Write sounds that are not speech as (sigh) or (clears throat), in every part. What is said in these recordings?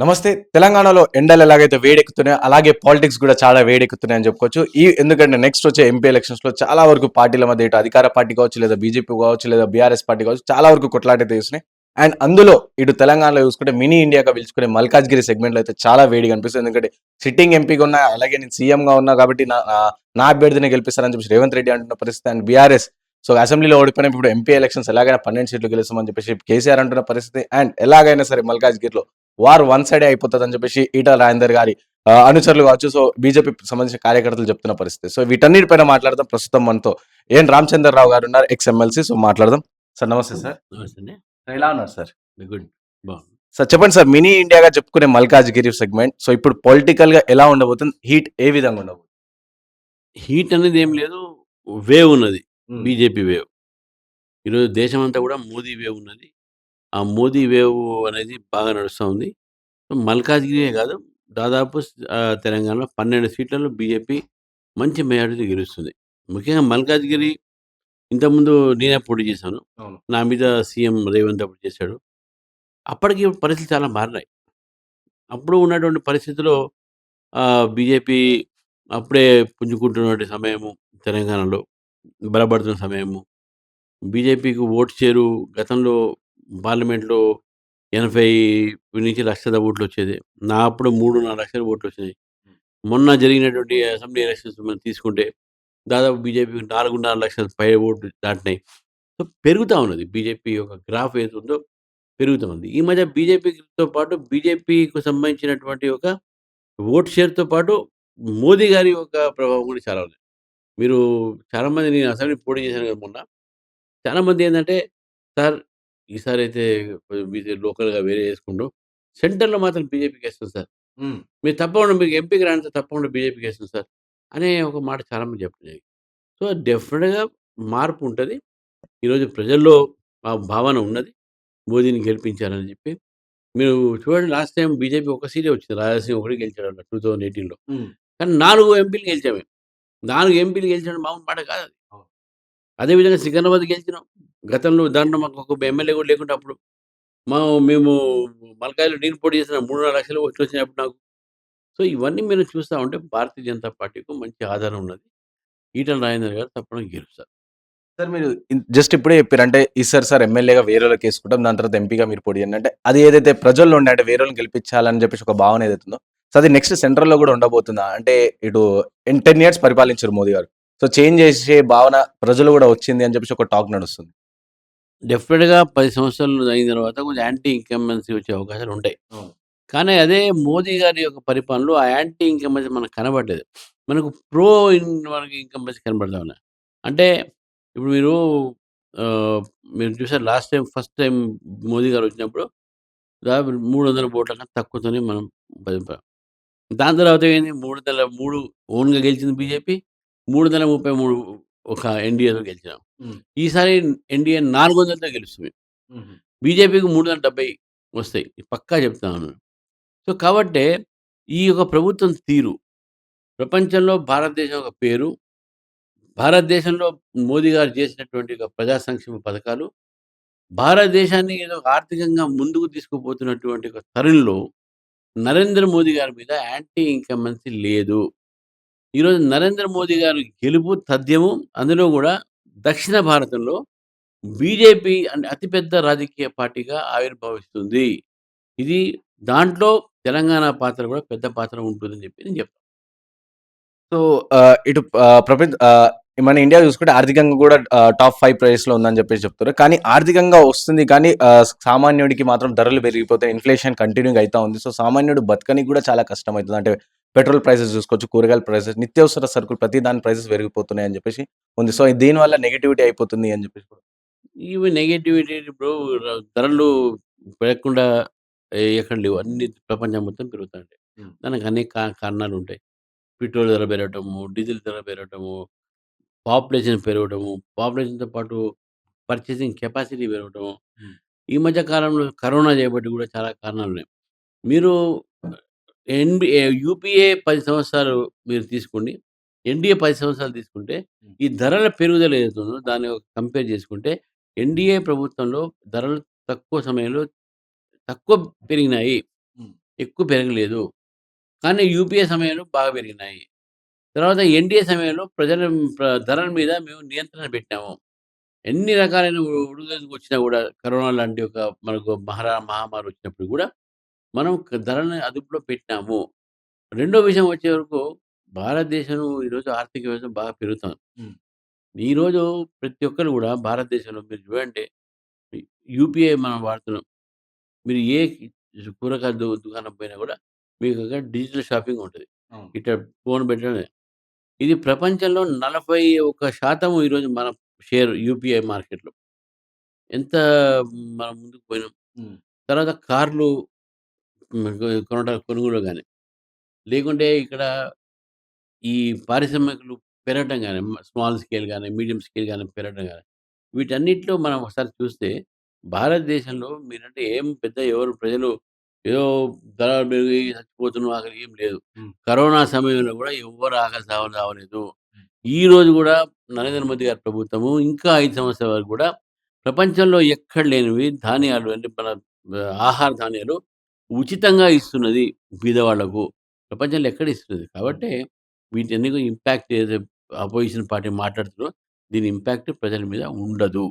నమస్తే. తెలంగాణలో ఎండలు ఎలాగైతే వేడెక్కుతున్నాయో అలాగే పాలిటిక్స్ కూడా చాలా వేడెక్కుతున్నాయని చెప్పుకోవచ్చు. ఈ ఎందుకంటే నెక్స్ట్ వచ్చే ఎంపీ ఎలక్షన్స్లో చాలా వరకు పార్టీల మధ్య ఇటు అధికార పార్టీ కావచ్చు లేదా బీజేపీ కావచ్చు లేదా బీఆర్ఎస్ పార్టీ కావచ్చు చాలా వరకు కొట్లాటైతే చేస్తున్నాయి. అండ్ అందులో ఇటు తెలంగాణలో చూసుకుంటే మినీ ఇండియాగా పిలుచుకునే మల్కాజ్గిరి సెగ్మెంట్లో అయితే చాలా వేడి కనిపిస్తుంది ఎందుకంటే సిట్టింగ్ ఎంపీగా ఉన్నా అలాగే నేను సీఎం గా ఉన్నా కాబట్టి నా నా- అభ్యర్థిని గెలిపిస్తారని చెప్పి రేవంత్ రెడ్డి అంటున్న పరిస్థితి అండ్ బీఆర్ఎస్ సో అసెంబ్లీలో ఓడిపోయిన ఇప్పుడు ఎంపీ ఎలక్షన్స్ ఎలాగైనా పన్నెండు సీట్లు గెలుస్తామని చెప్పేసి కేసీఆర్ అంటున్న పరిస్థితి. అండ్ ఎలాగైనా సరే మల్కాజ్గిరిలో వార్ వన్ సైడే అయిపోతుంది అని చెప్పేసి ఈటల రాజేందర్ గారి అనుచరులు కావచ్చు. సో బీజేపీ సంబంధించిన కార్యకర్తలు చెప్తున్న పరిస్థితి. సో వీటన్నిటిపైన మాట్లాడదాం. ప్రస్తుతం మనతో ఏం రామచంద్రరావు గారు ఉన్నారు ఎక్స్ ఎమ్మెల్సీ సో. మాట్లాడదాం. సార్ నమస్తే సార్. నమస్తే ఎలా ఉన్నారు సార్? గుడ్ బాగుంది సార్ చెప్పండి సార్ మినీ ఇండియాగా చెప్పుకునే మల్కాజ్గిరి సెగ్మెంట్. సో ఇప్పుడు పొలిటికల్గా ఎలా ఉండబోతుంది? హీట్ ఏ విధంగా ఉండబోతుంది? హీట్ అనేది ఏం లేదు. వేవ్ ఉన్నది. BJP wave. ఈరోజు దేశం అంతా కూడా మోదీ వేవ్ ఉన్నది. ఆ మోదీ వేవ్ అనేది బాగా నడుస్తూ ఉంది మల్కాజ్గిరి కాదు దాదాపు తెలంగాణలో పన్నెండు సీట్లలో బీజేపీ మంచి మెజారిటీ గెలుస్తుంది. ముఖ్యంగా మల్కాజ్గిరి ఇంతకుముందు నేనే పోటీ చేశాను. అవును. నా మీద సీఎం రేవంత్ అప్పుడు చేశాడు. అప్పటికి పరిస్థితులు చాలా మారినాయి. అప్పుడు ఉన్నటువంటి పరిస్థితిలో బీజేపీ అప్పుడే పుంజుకుంటున్నటువంటి సమయము తెలంగాణలో బలపడుతున్న సమయము. బీజేపీకి ఓటు చేరు గతంలో పార్లమెంట్లో ఎనభై నుంచి లక్షల ఓట్లు వచ్చేది. నా అప్పుడు మూడు నాలుగు లక్షల ఓట్లు వచ్చినాయి. మొన్న జరిగినటువంటి అసెంబ్లీ ఎలక్షన్స్ మనం తీసుకుంటే దాదాపు బీజేపీకి నాలుగున్నర లక్షల పై ఓట్లు దాటినాయి. సో పెరుగుతూ ఉన్నది. బీజేపీ యొక్క గ్రాఫ్ ఏది పెరుగుతూ ఉంది ఈ మధ్య బీజేపీతో పాటు బీజేపీకి సంబంధించినటువంటి ఒక ఓట్ షేర్తో పాటు మోదీ గారి యొక్క ప్రభావం కూడా చాలా ఉంది మీరు చాలామంది నేను అసెంబ్లీ పోటీ చేశాను కదా మొన్న. చాలామంది ఏంటంటే సార్ ఈసారి అయితే బీజే లోకల్గా వేరే వేసుకుంటూ సెంటర్లో మాత్రం బీజేపీకి వేస్తుంది సార్. మీరు తప్పకుండా మీకు ఎంపీకి రాని తప్పకుండా బీజేపీకి వేస్తుంది సార్ అనే ఒక మాట చాలామంది చెప్తున్నాయి సో డెఫినెట్గా మార్పు ఉంటుంది. ఈరోజు ప్రజల్లో ఆ భావన ఉన్నది. మోదీని గెలిపించాలని చెప్పి. మీరు చూడండి లాస్ట్ టైం బీజేపీ ఒక సీటే వచ్చింది. రాజాసింగ్ ఒకటి గెలిచాడు టూ థౌజండ్ ఎయిటీన్లో. కానీ నాలుగు ఎంపీలు గెలిచామే నాలుగు ఎంపీలు గెలిచడం మామూలు మాట కాదు అది. అవును. అదేవిధంగా సికింద్రాబాద్ గెలిచినాం. గతంలో ఉదాహరణ మాకు ఒక ఎమ్మెల్యే కూడా లేకుండా అప్పుడు మా మేము మలకాయలు నీరు పొడి చేసిన మూడు నాలుగు లక్షలు ఓట్లు వచ్చినప్పుడు నాకు. సో ఇవన్నీ మీరు చూస్తూ ఉంటే భారతీయ జనతా పార్టీకి మంచి ఆధారం ఉన్నది. ఈటల రాజేందర్ గారు తప్పకుండా గెలుస్తారు సార్. మీరు జస్ట్ ఇప్పుడే చెప్పారు అంటే ఈసారి సార్ ఎమ్మెల్యేగా వేరే వాళ్ళకి వేసుకుంటాం దాని తర్వాత ఎంపీగా మీరు పొడి చేయండి. అంటే అది ఏదైతే ప్రజల్లో ఉండే అంటే వేరే గెలిపించాలని చెప్పేసి ఒక భావన ఏదైతే ఉందో సో అది నెక్స్ట్ సెంట్రల్లో కూడా ఉండబోతుందా? అంటే ఇటు టెన్ ఇయర్స్ పరిపాలించారు మోదీ గారు. సో చేంజ్ చేసే భావన ప్రజలు కూడా వచ్చింది అని చెప్పేసి ఒక టాక్ నడుస్తుంది. డెఫినెట్గా పది సంవత్సరాలు అయిన తర్వాత కొంచెం యాంటీ ఇన్కమెన్సీ వచ్చే అవకాశాలు ఉంటాయి. అవును. కానీ అదే మోదీ గారి యొక్క పరిపాలనలో ఆ యాంటీ ఇన్కమెన్సీ మనకు కనబడలేదు. మనకు ప్రో ఇన్ మనకి ఇన్కమెన్సీ కనబడతా ఉన్నాయి అంటే ఇప్పుడు మీరు మీరు చూసారు last time first time Modi గారు వచ్చినప్పుడు దాదాపు మూడు వందల ఓట్ల కన్నా తక్కువతోనే మనం పది- దాని తర్వాత ఏంది మూడు వందల మూడు ఓన్గా గెలిచింది బీజేపీ మూడు వందల ముప్పై మూడు ఒక ఎన్డీఏతో గెలిచినాం. ఈసారి ఎన్డీఏ నాలుగు వందలతో గెలుస్తుంది. బీజేపీకి మూడు వందల డెబ్బై వస్తాయి. పక్కా చెప్తాను సో కాబట్టి ఈ యొక్క ప్రభుత్వం తీరు. ప్రపంచంలో భారతదేశం ఒక పేరు. భారతదేశంలో మోదీ గారు చేసినటువంటి ఒక ప్రజా సంక్షేమ పథకాలు. భారతదేశాన్ని ఏదో ఒక ఆర్థికంగా ముందుకు తీసుకుపోతున్నటువంటి ఒక తరుణంలో నరేంద్ర మోదీ గారి మీద యాంటీ ఇన్కమెన్సీ లేదు. ఈరోజు నరేంద్ర మోదీ గారి గెలుపు తథ్యము అందులో కూడా దక్షిణ భారతంలో బీజేపీ అంటే అతిపెద్ద రాజకీయ పార్టీగా ఆవిర్భవిస్తుంది. ఇది దాంట్లో తెలంగాణ పాత్ర కూడా పెద్ద పాత్ర ఉంటుందని చెప్పి నేను చెప్తాను సో ఇటు ప్రపంచ మన ఇండియా చూసుకుంటే ఆర్థికంగా కూడా టాప్ ఫైవ్ ప్రైస్లో ఉందని చెప్పేసి చెప్తారు. కానీ ఆర్థికంగా వస్తుంది కానీ సామాన్యుడికి మాత్రం ధరలు పెరిగిపోతాయి ఇన్ఫ్లేషన్ కంటిన్యూగా అవుతా ఉంది. సో సామాన్యుడు బతకనికి కూడా చాలా కష్టం అవుతుంది అంటే పెట్రోల్ ప్రైసెస్ చూసుకోవచ్చు కూరగాయల ప్రైసెస్ నిత్యావసర సరుకులు ప్రతి దాని ప్రైసెస్ పెరిగిపోతున్నాయి అని చెప్పేసి ఉంది సో దీనివల్ల నెగిటివిటీ అయిపోతుంది అని చెప్పేసి. ఇవి నెగటివిటీ ఇప్పుడు ధరలు పెరగకుండా ఎక్కడ లేవు అన్ని ప్రపంచం మొత్తం పెరుగుతాయి Hmm. దానికి అనేక కారణాలు ఉంటాయి పెట్రోల్ ధర పెరగటము డీజిల్ ధర పెరగటము పాపులేషన్ పెరగటము పాపులేషన్తో పాటు పర్చేసింగ్ కెపాసిటీ పెరగటము. ఈ మధ్య కాలంలో కరోనా చేయబట్టి కూడా చాలా కారణాలు ఉన్నాయి మీరు ఎన్బి యూపీఏ పది సంవత్సరాలు మీరు తీసుకోండి ఎన్డీఏ పది సంవత్సరాలు తీసుకుంటే. ఈ ధరల పెరుగుదల ఏదైతుందో దాన్ని కంపేర్ చేసుకుంటే ఎన్డీఏ ప్రభుత్వంలో ధరలు తక్కువ సమయంలో తక్కువ పెరిగినాయి. ఎక్కువ పెరగలేదు. కానీ యూపీఏ సమయంలో బాగా పెరిగినాయి. తర్వాత ఎన్‌డీఏ సమయంలో ప్రజల ప్ర ధరల మీద మేము నియంత్రణ పెట్టాము. ఎన్ని రకాలైన ఒడిదుడుకులు వచ్చినా గూడా కరోనా లాంటి ఒక మనకు మహరా మహమ్మారి వచ్చినప్పుడు గూడా మనం క ధరలని అదుపులో పెట్టినాము. రెండో విషయం వచ్చే వరకు భారతదేశం ఈరోజు ఆర్థిక వ్యవస్థ బాగా పెరుగుతుంది. హ్మ్. ఈరోజు ప్రతి ఒక్కరు గూడా భారతదేశంలో మీరు చూడండి యు యూపీఐ మనం వాడుతున్నాం. మీరు ఏ కూరగాయల దు దుకాణం పోయినా గూడా మీకు అక్కడ డిజిటల్ షాపింగ్ ఉంటది. అవును. ఇట్ట ఫోన్ పెట్టడమే. ఇది ప్రపంచంలో 41% ఈరోజు మన షేర్ యూపీఐ మార్కెట్‌లో. ఎంత మనం ముందుకు పోయినాం. హ్మ్. తర్వాత కార్లు కొనట కొనుగోలు గాని, లేకుంటే ఇక్కడ ఈ పారిశ్రామికలు పెరగటం గాని, మ స్మాల్ స్కేల్ గాని, మీడియం స్కేల్ గాని పెరగటం గాని, వీటన్నిటిలో మనం ఒకసారి చూస్తే భారతదేశంలో మీరంటే ఏం పెద్ద ఎవరు ప్రజలు ఏదో ధరలు పెరిగి చచ్చిపోతున్నాం ఆఖరికి ఏం లేదు. హ్మ్. కరోనా సమయంలో గూడా ఎవ్వరు ఆకలి చావు చావలేదు. హ్మ్. ఈరోజు గూడా నరేంద్ర మోదీ గారి ప్రభుత్వము ఇంకా 5 సంవత్సరాల వరకు గూడా ప్రపంచంలో ఎక్కడ లేనివి ధాన్యాలు అంటే మన ఆహ్, ఆహార ధాన్యాలు ఉచితంగా ఇస్తున్నది బీదవాళ్ళకు. ప్రపంచంలో ఎక్కడ. హ్మ్. కాబట్టి వీటన్నిటి ఇంపాక్ట్ ఏదో అపోజిషన్ పార్టీ మాట్లాడుతుందో దీని ఇంపాక్ట్ ప్రజల మీద ఉండదు.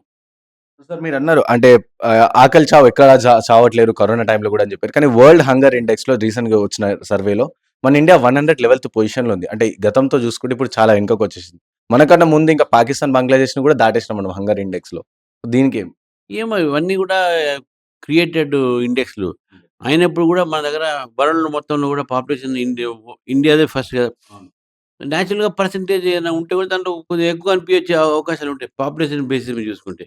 సార్ మీరన్నారు అంటే ఆహ్, ఆకలి చావు ఎక్కడ చా చావట్లేరు కరోనా టైంలో గూడా అని జెప్పారు. కానీ వరల్డ్ హంగర్ ఇండెక్స్‌లో రీసెంట్‌గా వచ్చిన సర్వేలో మన ఇండియా 111థ్ పొజిషన్‌లో ఉంది. అంటే గతంతో జూసుకుంటే ఇప్పుడు చాలా వెనుకకొచ్చేసింది. మనకన్నా ముందు ఇంకా పాకిస్తాన్, బంగ్లాదేశ్‌ని గూడా దాటేసినాం మనం హంగర్ ఇండెక్స్‌లో. దీనికేం? ఏమో ఇవన్నీ గూడా క్రియేటెడ్ ఇండెక్స్‌లు. అయినప్పుడు గూడా మన దగ్గర వరల్డ్ మొత్తంలో గూడా పాపులేషన్ ఇండియా ఇండియాదే ఫస్ట్ కదా! అవును. నేచురల్‌గా పర్సెంటేజ్ ఏమైనా ఉంటే గూడా దాంట్లో కొద్దిగా ఎక్కువ అనిపియచ్చే అవకాశాలు ఉంటాయి. పాపులేషన్ బేసిస్ మీద చూసుకుంటే.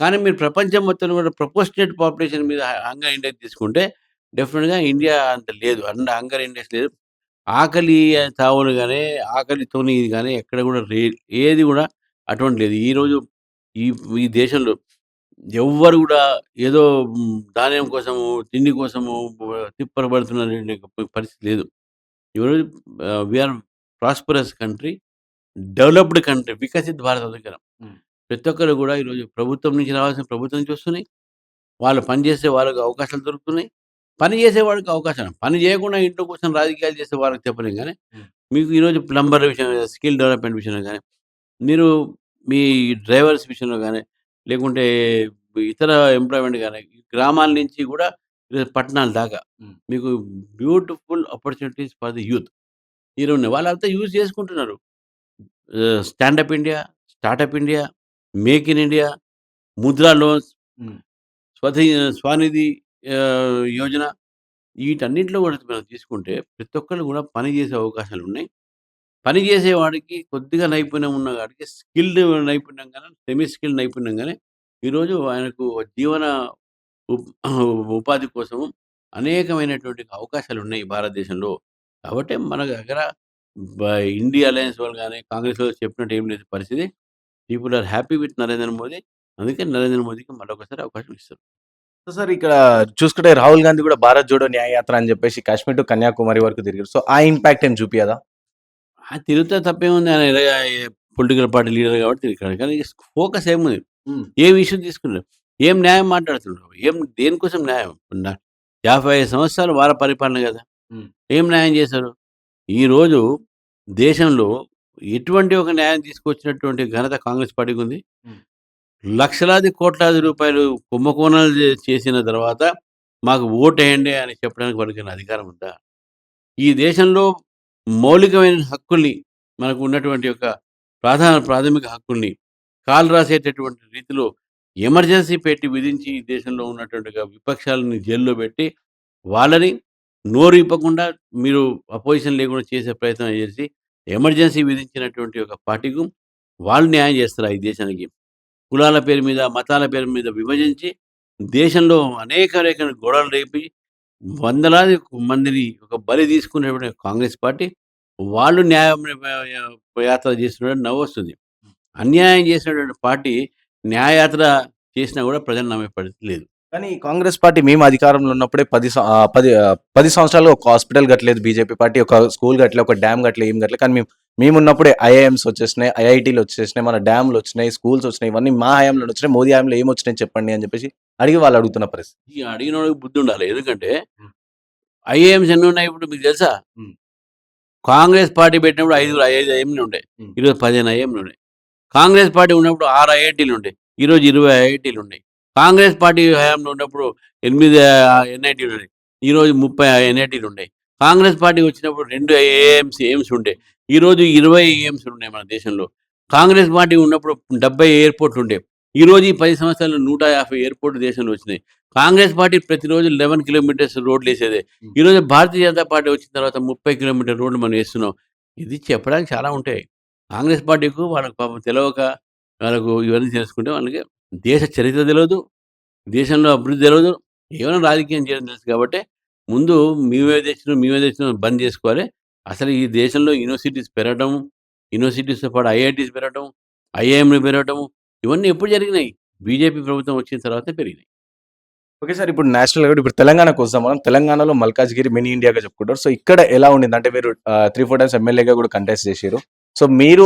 కానీ మీరు ప్రపంచం మొత్తంలో కూడా ప్రపోర్షనేట్ పాపులేషన్ మీద హంగర్ ఇండెక్స్ తీసుకుంటే డెఫినిట్‌గా ఇండియా అంత లేదు. అండ్ హంగర్ ఇండెక్స్ లేదు. ఆకలి చావులు గాని, ఆకలితోని ఇది గాని ఎక్కడ రే ఏది గూడా అటువంటి లేదు. ఈరోజు ఈ ఈ దేశంలో ఎవ్వరు గూడా ఏదో ధాన్యం కోసము, తిండి కోసము పడుతున్నటువంటి పరిస్థితి లేదు. ఈరోజు ఆహ్, we are prosperous country. Developed country. Viksit భారతదేశం. హ్మ్. ప్రతి ఒక్కరు గూడా ఈరోజు ప్రభుత్వం నుంచి రావాల్సిన ప్రభుత్వం నుంచి వస్తున్నాయి. వాళ్ళు పని చేసే వాళ్ళకి అవకాశాలు దొరుకుతున్నాయి. పని చేసేవాడికి అవకాశం. పని చేయకుండా ఇంట్లో కూర్చొని రాజకీయాలు చేసే వాళ్ళకి చెప్పలేం హ్మ్. మీకు ఈరోజు ప్లంబర్ విషయం స్కిల్ డెవలప్‌మెంట్ విషయంలో గానీ, మీరు మీ డ్రైవర్స్ విషయంలో గానీ, లేకుంటే ఇతర ఎంప్లాయ్‌మెంట్ గానీ, గ్రామాల నుంచి గూడా ఈరోజు పట్టణాల దాకా హ్మ్. మీకు beautiful opportunities for the youth. ఈరున్నాయి. వాళ్ళంతా యూజ్ చేసుకుంటున్నారు. ఆహ్, stand up India, startup India, make in India, Mudra loans, hmm. స్వధి Svanidhi ఆహ్, యోజన వీటన్నిటిలో గూడా మనం తీసుకుంటే ప్రతి ఒక్కళ్ళు గూడా పని చేసే అవకాశాలున్నాయి. పని చేసేవాడికి కొద్దిగా నైపుణ్యం ఉన్నవాడికి స్కిల్డ్ నైపుణ్యం కానీ సెమీ స్కిల్డ్ నైపుణ్యం కానీ ఈరోజు ఆయనకు జీవన ఉప్ (clears throat) ఉపాధి కోసం అనేకమైనటువంటి అవకాశాలు ఉన్నాయి భారతదేశంలో. కాబట్టి మన దగ్గర బ ఇండీ అలయన్స్ వాళ్ళు గాని, కాంగ్రెస్ వాళ్ళు చెప్పినట్టు ఏం లేదు పరిస్థితి. People are happy with Narendra Modi. అందుకే నరేంద్ర మోదీకి మరొకసారి అవకాశం ఇస్తారు. సో, సార్ ఇక్కడ చూసుకుంటే రాహుల్ గాంధీ కూడా భారత్ జోడో న్యాయయాత్ర అని చెప్పేసి కాశ్మీర్ టు కన్యాకుమారి వరకు తిరిగారు. సో, ఆ ఇంపాక్ట్ ఏం చూపియదా? ఆ! తిరిగితే తప్పేముంది ఆయన ఎలాగ పొలిటికల్ పార్టీ లీడర్ కాబట్టి తిరిగాడు. కానీ ఫోకస్ ఏముంది? ఏం ఇష్యూ తీసుకున్నారు? ఏం న్యాయం మాట్లాడుతున్నారు? ఏం దేనికోసం న్యాయం? న 55 సంవత్సరాలు వాళ్ళ పరిపాలన! హ్మ్. ఏం న్యాయం చేశారు? ఈరోజు దేశంలో ఎటువంటి ఒక న్యాయం తీసుకొచ్చినటువంటి ఘనత కాంగ్రెస్ పార్టీకి ఉంది. లక్షలాది, కోట్లాది రూపాయలు కుంభకోణాలు చేసిన తర్వాత మాకు ఓటేయండి అని చెప్పడానికి వాళ్ళకేమైనా అధికారం ఉందా? ఈ దేశంలో మౌలికమైన హక్కుల్ని మనకు ఉన్నటువంటి యొక్క ప్రధాన ప్రాథమిక హక్కుల్ని కాలు రాసేటటువంటి రీతిలో ఎమర్జెన్సీ పెట్టి విధించి ఈ దేశంలో ఉన్నటువంటి విపక్షాలని జైల్లో పెట్టి వాళ్ళని నోరు ఇప్పకుండా మీరు అపోజిషన్ లేకుండా చేసే ప్రయత్నం చేసి ఎమర్జెన్సీ విధించినటువంటి ఒక పార్టీకు వాళ్ళు న్యాయం చేస్తారు ఈ దేశానికి? కులాల పేరు మీద, మతాల పేరు మీద విభజించి దేశంలో అనేక అనేక గొడవలు రేపి వందలాది మందిని ఒక బలి తీసుకునేటువంటి కాంగ్రెస్ పార్టీ వాళ్ళు న్యాయం యాత్ర చేస్తున్నట్టు నవ్వొస్తుంది. అన్యాయం చేసినటువంటి పార్టీ న్యాయయాత్ర చేసినా కూడా ప్రజలు నమ్మే పరిస్థితి లేదు. కానీ కాంగ్రెస్ పార్టీ మేము అధికారంలో ఉన్నప్పుడే 10 సం ఆహ్, 10 ఆహ్, 10 సంవత్సరాలు ఒక హాస్పిటల్ కట్టలేదు బీజేపీ పార్టీ. ఒక స్కూల్ కట్టలే, ఒక డ్యామ్ కట్టలే, ఏం కట్టలే. కానీ మేము మేమున్నప్పుడే ఐఐఎమ్స్ వచ్చేసినాయి, ఐఐటీలు వచ్చేసినాయి, మన డ్యామ్‌లు వచ్చినాయి, స్కూల్స్ వచ్చినాయి. ఇవన్నీ మా హయాంలోనే వచ్చినాయి. మోదీ హయాంలో ఏమొచ్చినాయి చెప్పండి అని చెప్పేసి అడిగి వాళ్ళు అడుగుతున్న పరిస్థితి. ఈ అడిగినోడికి బుద్ధి ఉండాలి. ఎందుకంటే. ఐఏఎంస్ ఎన్ని ఉన్నాయి ఇప్పుడు మీకు తెలుసా. కాంగ్రెస్ పార్టీ పెట్టినప్పుడు ఐదు ఐదు ఐఎంలు ఉండే. ఈరోజు పదిహేను ఐఎంలు ఉన్నాయి కాంగ్రెస్ పార్టీ ఉన్నప్పుడు ఆరు ఐఐటీలు ఉండే ఈరోజు ఇరవై ఐఐటీలు ఉన్నాయి కాంగ్రెస్ పార్టీ హయాంలో ఉన్నప్పుడు ఎనిమిది ఎన్ఐటీలు ఉన్నాయి ఈరోజు ముప్పై ఎన్ఐటీలు ఉన్నాయి కాంగ్రెస్ పార్టీ వచ్చినప్పుడు రెండు ఏఎంసీ ఎయిమ్స్ ఉండే ఈరోజు ఇరవై ఏఎంస్ ఉన్నాయి మన దేశంలో కాంగ్రెస్ పార్టీ ఉన్నప్పుడు డెబ్బై ఎయిర్పోర్ట్లు ఉండే ఈరోజు ఈ పది సంవత్సరాలు నూట యాభై ఎయిర్పోర్ట్ దేశంలో వచ్చినాయి. కాంగ్రెస్ పార్టీ ప్రతిరోజు లెవెన్ కిలోమీటర్స్ రోడ్లు వేసేదే. ఈరోజు భారతీయ జనతా పార్టీ వచ్చిన తర్వాత ముప్పై కిలోమీటర్ రోడ్లు మనం వేస్తున్నాం. ఇది చెప్పడానికి చాలా ఉంటాయి. కాంగ్రెస్ పార్టీకు వాళ్ళకి పాపం తెలియక వాళ్ళకు ఇవన్నీ తెలుసుకుంటే వాళ్ళకి దేశ చరిత్ర తెలియదు దేశంలో అభివృద్ధి తెలియదు ఏమైనా రాజకీయం చేయడం తెలుసు కాబట్టి ముందు మేమే తెచ్చినాం మేమే తెచ్చినాం బంద్ చేసుకోవాలి. అసలు ఈ దేశంలో యూనివర్సిటీస్ పెరగడం యూనివర్సిటీస్తో పాటు ఐఐటీస్ పెరగడం ఐఐఎంలు పెరగడం ఇవన్నీ ఎప్పుడు జరిగినాయి? బీజేపీ ప్రభుత్వం వచ్చిన తర్వాత పెరిగినాయి. ఓకే సార్ ఇప్పుడు నేషనల్ కూడా ఇప్పుడు తెలంగాణకు వస్తాం మనం తెలంగాణలో మల్కాజ్గిరి మినీ ఇండియాగా చెప్పుకుంటారు. సో ఇక్కడ ఎలా ఉండింది? అంటే మీరు త్రీ ఫోర్ టైమ్స్ ఎమ్మెల్యేగా కూడా కంటెస్ట్ చేశారు సో మీరు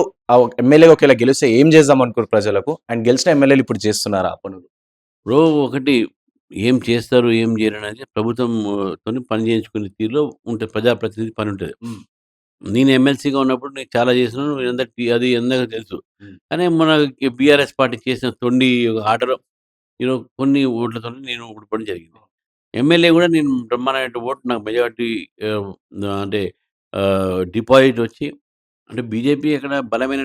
ఎమ్మెల్యేగా ఒకవేళ గెలిస్తే ఏం చేద్దాం అనుకోరు ప్రజలకు? అండ్ గెలిచిన ఎమ్మెల్యేలు ఇప్పుడు చేస్తున్నారా ఆ పనులు? రో ఒకటి ఏం చేస్తారు ఏం చేయరు అనేది ప్రభుత్వంతో పని చేయించుకునే తీరులో ఉంటుంది ప్రజాప్రతినిధి పని ఉంటుంది. నేను ఎమ్మెల్సీగా ఉన్నప్పుడు నేను చాలా చేసినాను అందరికి అది అందరికి తెలుసు. కానీ మన బీఆర్ఎస్ పార్టీ చేసిన తొండి ఆటలో ఈరోజు కొన్ని ఓట్లతో నేను ఓడిపోవడం జరిగింది. ఎమ్మెల్యే కూడా నేను బ్రహ్మాండమైన ఓటు నాకు మెజార్టీ అంటే డిపాజిట్ వచ్చి అంటే బీజేపీ అక్కడ బలమైన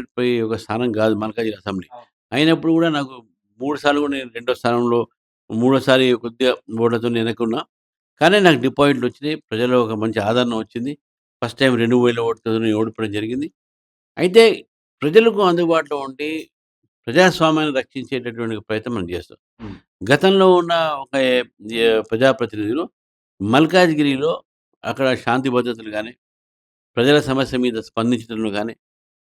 ఒక స్థానం కాదు మల్కాజిగిరి అసెంబ్లీ. అయినప్పుడు కూడా నాకు మూడు సార్లు కూడా నేను రెండో స్థానంలో మూడోసారి కొద్దిగా ఓట్లతో వెనక్కున్నా కానీ నాకు డిపాజిట్లు వచ్చినాయి ప్రజల్లో ఒక మంచి ఆదరణ వచ్చింది. ఫస్ట్ టైం రెండు వేల ఓట్లతో నేను ఓడిపోవడం జరిగింది అయితే ప్రజలకు అందుబాటులో ఉండి ప్రజాస్వామ్యాన్ని రక్షించేటటువంటి ప్రయత్నం మనం చేస్తాం. గతంలో ఉన్న ఒక ప్రజాప్రతినిధులు మల్కాజ్గిరిలో అక్కడ శాంతి భద్రతలు కానీ ప్రజల సమస్య మీద స్పందించడంలో కానీ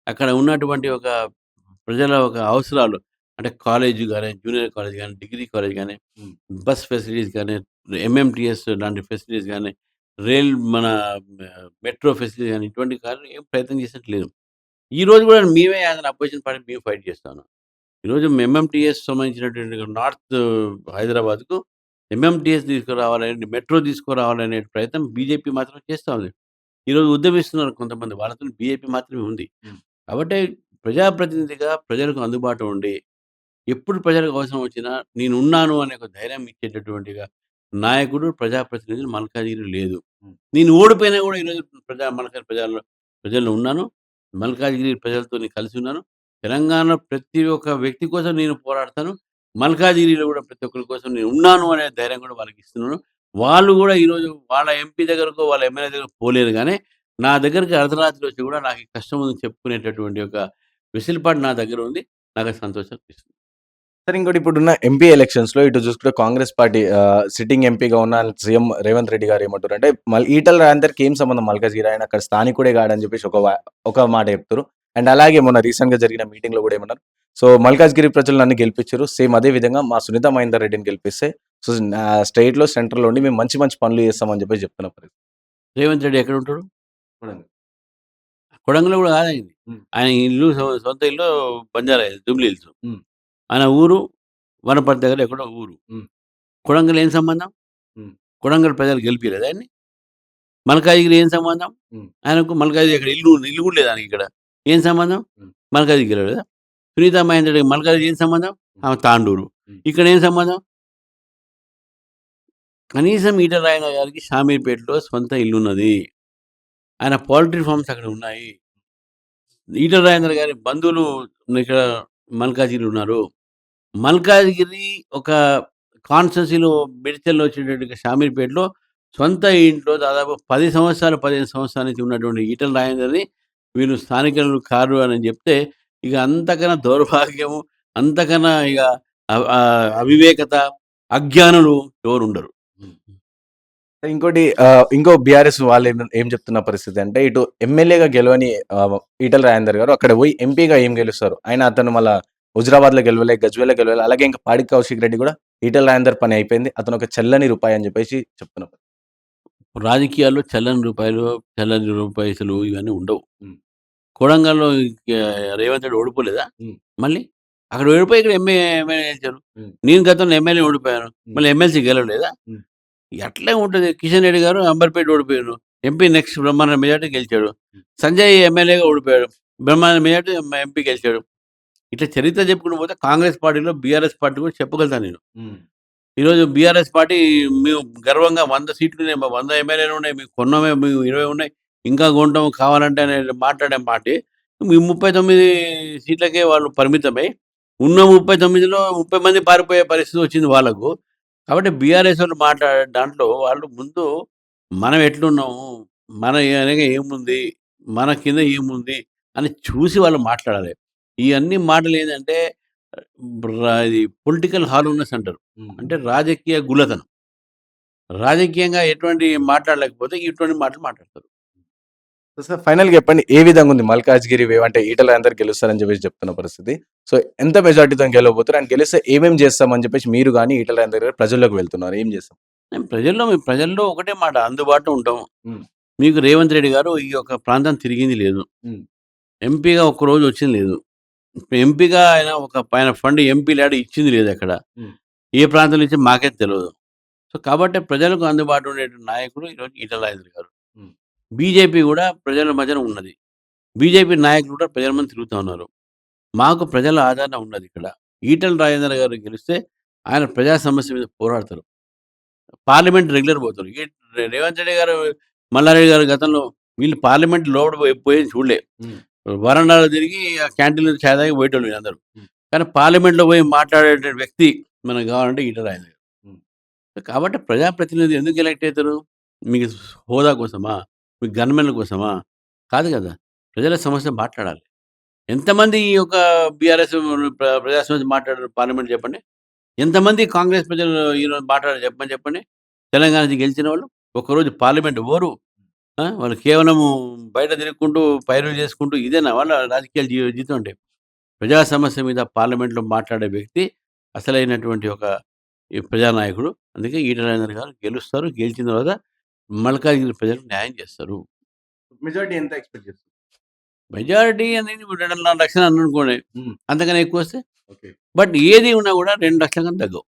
అక్కడ ఉన్నటువంటి ఒక ప్రజల ఒక అవసరాలు అంటే కాలేజ్ కానీ జూనియర్ కాలేజ్ కానీ డిగ్రీ కాలేజ్ కానీ. బస్ ఫెసిలిటీస్ కానీ ఎంఎంటిఎస్ లాంటి ఫెసిలిటీస్ కానీ రైల్ మన మెట్రో ఫెసిలిటీస్ కానీ ఇటువంటి కానీ ఏం ప్రయత్నం చేసినట్టు లేదు ఈ రోజు కూడా మేమే యాజ్ అపోజిషన్ పార్టీ మేము ఫైట్ చేస్తాను. ఈరోజు ఎంఎంటిఎస్ సంబంధించినటువంటి నార్త్ హైదరాబాద్కు ఎంఎంటిఎస్ తీసుకురావాలని మెట్రో తీసుకురావాలనే ప్రయత్నం బీజేపీ మాత్రం చేస్తూ ఉంది. ఈరోజు ఉద్యమిస్తున్నారు కొంతమంది వాళ్ళతో బీజేపీ మాత్రమే ఉంది. కాబట్టి ప్రజాప్రతినిధిగా ప్రజలకు అందుబాటు ఉండి ఎప్పుడు ప్రజలకు అవసరం వచ్చినా నేను ఉన్నాను అనే ఒక ధైర్యం ఇచ్చేటటువంటిగా నాయకుడు ప్రజాప్రతినిధులు మల్కాజిగిరి లేదు. నేను ఓడిపోయినా కూడా ఈరోజు ప్రజా మల్కాజ్ ప్రజల్లో ప్రజల్లో ఉన్నాను. మల్కాజ్గిరి ప్రజలతో నేను కలిసి ఉన్నాను. తెలంగాణ ప్రతి ఒక్క వ్యక్తి కోసం నేను పోరాడతాను. మల్కాజిగిరిలో కూడా ప్రతి ఒక్కరి కోసం నేను ఉన్నాను అనే ధైర్యం కూడా వాళ్ళకి ఇస్తున్నాను. వాళ్ళు కూడా ఈరోజు వాళ్ళ ఎంపీ దగ్గరకు వాళ్ళ ఎమ్మెల్యే దగ్గరకు పోలేదు కానీ నా దగ్గరికి అర్ధరాత్రి వచ్చి కూడా నాకు కష్టం ఉందని చెప్పుకునేటటువంటి ఒక వెసులుబాటు నా దగ్గర ఉంది. నాకు సంతోషం ఇస్తుంది. సార్ ఇంకోటి ఇప్పుడున్న ఎంపీ ఎలక్షన్స్లో ఇటు చూసుకుంటే కాంగ్రెస్ పార్టీ సిట్టింగ్ ఎంపీగా ఉన్న సీఎం రేవంత్ రెడ్డి గారు ఏమంటారు అంటే మల్ ఈటల రాజేందర్కి ఏం సంబంధం? మల్కాజ్గిరి ఆయన అక్కడ స్థానికుడే కాడని చెప్పేసి ఒక ఒక మాట చెప్తారు అండ్ అలాగే మొన్న రీసెంట్గా జరిగిన మీటింగ్లో కూడా ఏమన్నారు? సో మల్కాజ్గిరి ప్రజలు నన్ను గెలిపించారు. సేమ్ అదే విధంగా మా సునీత మహేందర్ రెడ్డిని గెలిపిస్తే సో స్టేట్లో సెంట్రల్లో ఉండి మేము మంచి మంచి పనులు చేస్తామని చెప్పేసి చెప్తున్న పరిస్థితి. రేవంత్ రెడ్డి ఎక్కడ ఉంటాడు? కొడంగల్లో కూడా కాదు ఆయనది. మ్మ్. ఆయన ఇల్లు సొంత ఇల్లు బంజారా జూబ్లీ హిల్స్. ఆయన ఊరు వనపర్తి దగ్గర ఎక్కడో ఊరు. మ్మ్. కొడంగల్ ఏం సంబంధం? మ్మ్. కొడంగల్ ప్రజలు గెలిపిలేదు ఆయన్ని మల్కాజిగిరి ఏం సంబంధం. ఆయనకు మల్కాజిగిరి ఇక్కడ ఇల్లు ఇల్లు కూడా లేదు ఆయనకి ఇక్కడ? ఏం సంబంధం? మ్మ్. మల్కాజిగిరి గెలవలేదా సునీత మహేందర్ రెడ్డి మల్కాజిగిరి ఏం సంబంధం? ఆమె తాండూరు. ఇక్కడ ఏం సంబంధం? కనీసం ఈటల రాయన గారికి షామీర్పేటలో సొంత ఇల్లు ఉన్నది. ఆయన పౌల్ట్రీ ఫార్మ్స్ అక్కడ ఉన్నాయి. ఈటల రాజేంద్ర గారి బంధువులు ఇక్కడ మల్కాజిగిరి ఉన్నారు. మల్కాజిగిరి ఒక కాన్స్టెన్సీలో మెడిచల్లో వచ్చేటట్టుగా షామీర్పేటలో సొంత ఇంట్లో దాదాపు పది సంవత్సరాలు పదిహేను సంవత్సరాల నుంచి ఉన్నటువంటి ఈటల రాజేందర్ని వీళ్ళు స్థానికులు కారు అని చెప్తే ఇక అంతకన్నా దౌర్భాగ్యము అంతకన్నా ఇక ఆ- అవివేకత అజ్ఞానులు ఎవరు ఉండరు ఇంకోటి ఇంకో బీఆర్ఎస్ వాళ్ళు ఏం ఏం చెప్తున్న పరిస్థితి అంటే ఇటు ఎమ్మెల్యేగా గెలవని ఆ, ఈటల రాజేందర్ గారు అక్కడ పోయి ఎంపీగా ఏం గెలుస్తారు? ఆయన అతను మళ్ళా హుజరాబాద్లో గెలవలే గజ్వేల్లో గెలవలే అలాగే ఇంకా పాడి కౌశిక్ రెడ్డి కూడా ఈటల రాజేందర్ పని అయిపోయింది. అతను ఒక చెల్లని రూపాయి అని చెప్పేసి చెప్తున్నారు రాజకీయాల్లో చల్లని రూపాయలు చల్లని రూపాయలు ఇవన్నీ ఉండవు. కొడంగల్లో రేవంత్ రెడ్డి ఓడిపోలేదా. మళ్ళీ అక్కడ ఓడిపోయి ఇక్కడ ఎంఏ ఎమ్మెల్యే గెలిచారు. నేను గతంలో ఎమ్మెల్యే ఓడిపోయాను. మళ్ళీ ఎమ్మెల్సీ గెలవలేదా. అట్లే ఉంటుంది? కిషన్ రెడ్డి గారు అంబర్పేట ఓడిపోయారు. ఎంపీ నెక్స్ట్ బ్రహ్మాండ మెజార్టీ గెలిచాడు. సంజయ్ ఎమ్మెల్యేగా ఓడిపోయాడు. బ్రహ్మాండ మెజార్టీ ఎంపీ గెలిచాడు. ఇట్లా చరిత్ర చెప్పుకుంటూ పోతే కాంగ్రెస్ పార్టీలో బీఆర్ఎస్ పార్టీ కూడా చెప్పగలుగుతాను నేను. ఈరోజు బీఆర్ఎస్ పార్టీ మేము గర్వంగా వంద సీట్లు ఉన్నాయి మా వంద ఎమ్మెల్యేలు ఉన్నాయి మీకు కొన్నమే మేము ఇరవై ఉన్నాయి ఇంకా కొంటాం కావాలంటే అనేది మాట్లాడే పార్టీ మీ ముప్పై తొమ్మిది సీట్లకే వాళ్ళు పరిమితమై ఉన్న ముప్పై తొమ్మిదిలో ముప్పై మంది పారిపోయే పరిస్థితి వచ్చింది వాళ్ళకు. కాబట్టి బీఆర్ఎస్ వాళ్ళు మాట్లాడే దాంట్లో వాళ్ళు ముందు మనం ఎట్లున్నాము మన ఏముంది మన కింద ఏముంది అని చూసి వాళ్ళు మాట్లాడాలి. ఈ అన్ని మాటలు ఏంటంటే రా- ఇది పొలిటికల్ హార్మోనస్ అంటారు. అంటే రాజకీయ గులతనం రాజకీయంగా ఎటువంటి మాట్లాడలేకపోతే ఇటువంటి మాటలు మాట్లాడతారు. సార్ ఫైనల్గా చెప్పండి. ఏ విధంగా ఉంది మల్కాజ్గిరి వేవ్? అంటే ఈటల అందరు గెలుస్తారని చెప్పేసి చెప్తున్న పరిస్థితి. సో ఎంత మెజార్టీతో గెలవబోతారు అండ్ గెలిస్తే ఏమేం చేస్తామని చెప్పేసి మీరు కానీ ఈటల అందరి గారు ప్రజల్లోకి వెళ్తున్నారు. ఏం చేస్తాం? నేను ప్రజల్లో మీ ప్రజల్లో ఒకటే మాట. అందుబాటులో ఉంటాం మ్మ్. మీకు రేవంత్ రెడ్డి గారు ఈ యొక్క ప్రాంతం తిరిగింది లేదు. ఎంపీగా ఒక్క రోజు వచ్చింది లేదు. ఎంపీగా ఆయన ఒక ఆయన ఫండ్ ఎంపీ లాడు ఇచ్చింది లేదు అక్కడ. ఏ ప్రాంతంలో ఇచ్చి మాకే తెలియదు సో కాబట్టి ప్రజలకు అందుబాటులో ఉండే నాయకుడు ఈరోజు ఈటల రాజేంద్ర గారు. బీజేపీ కూడా ప్రజల మధ్యన ఉన్నది. బీజేపీ నాయకులు కూడా ప్రజల మంది తిరుగుతూ ఉన్నారు. మాకు ప్రజల ఆదరణ ఉన్నది ఇక్కడ. ఈటల రాజేంద్ర గారు గెలిస్తే ఆయన ప్రజా సమస్య మీద పోరాడతారు. పార్లమెంట్ రెగ్యులర్ పోతారు. ఈ రేవంత్ రెడ్డి గారు మల్లారెడ్డి గారు గతంలో వీళ్ళు పార్లమెంట్ లోపల పోయి పోయి చూడలే. వరండాలో తిరిగి ఆ క్యాంటీన్లో ఛాయ్ తాగి పోయేటోళ్ళు మ్మ్. కానీ పార్లమెంట్లో పోయి మాట్లాడే వ్యక్తి మనకు కావాలంటే గారు మ్మ్. కాబట్టి ప్రజాప్రతినిధి ఎందుకు ఎలక్ట్ అవుతారు? మీకు హోదా కోసమా? మీకు గన్మెన్ల కోసమా? కాదు కదా. ప్రజల సమస్య మాట్లాడాలి. ఎంతమంది ఈ యొక్క బీఆర్ఎస్ ప్రజా సమస్య మాట్లాడారు పార్లమెంట్ చెప్పండి. ఎంతమంది కాంగ్రెస్ ప్రజలు ఈరోజు మాట్లాడారు చెప్పండి చెప్పండి. తెలంగాణ గెలిచిన వాళ్ళు ఒకరోజు పార్లమెంట్ ఓరు వాళ్ళు కేవలం బయట తిరుగుకుంటూ పైరులు చేసుకుంటూ ఇదేనా వాళ్ళ రాజకీయాలు జీవితం అంటే? ప్రజా సమస్య మీద పార్లమెంట్లో మాట్లాడే వ్యక్తి అసలైనటువంటి ఒక ప్రజానాయకుడు. అందుకే ఈటల రాజేంద్ర గారు గెలుస్తారు గెలిచిన తర్వాత మల్కాజ్గిరి ప్రజలకు న్యాయం చేస్తారు. మెజార్టీ ఎంత ఎక్స్పెక్ట్ చేస్తారు? మెజారిటీ అనేది రెండున్నర లక్షలు అని అనుకోండి. అంతకన్నా ఎక్కువ వస్తే ఓకే. బట్ ఏది ఉన్నా కూడా రెండు లక్షల కన్నా తగ్గవు.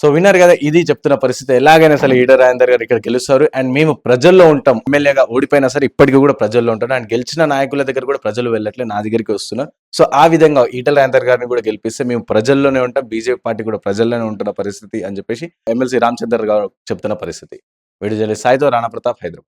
సో విన్నారు కదా ఇది చెప్తున్న పరిస్థితి. ఎలాగైనా సరే ఈటర్ రాజేందర్ గారు ఇక్కడ గెలుస్తారు. అండ్ మేము ప్రజల్లో ఉంటాం. ఎమ్మెల్యేగా ఓడిపోయినా సరే ఇప్పటికీ కూడా ప్రజల్లో ఉంటాం అండ్ గెలిచిన నాయకుల దగ్గర కూడా ప్రజలు వెళ్ళట్లే నా దగ్గరికి వస్తున్నారు. సో ఆ విధంగా ఈటల రాజేందర్ గారిని కూడా గెలిపిస్తే మేము ప్రజల్లోనే ఉంటాం. బీజేపీ పార్టీ కూడా ప్రజల్లోనే ఉంటున్న పరిస్థితి అని చెప్పేసి ఎమ్మెల్సీ రామచంద్ర గారు చెప్తున్న పరిస్థితి. విడుదల సాయితో రాణా ప్రతాప్ హైదరాబాద్.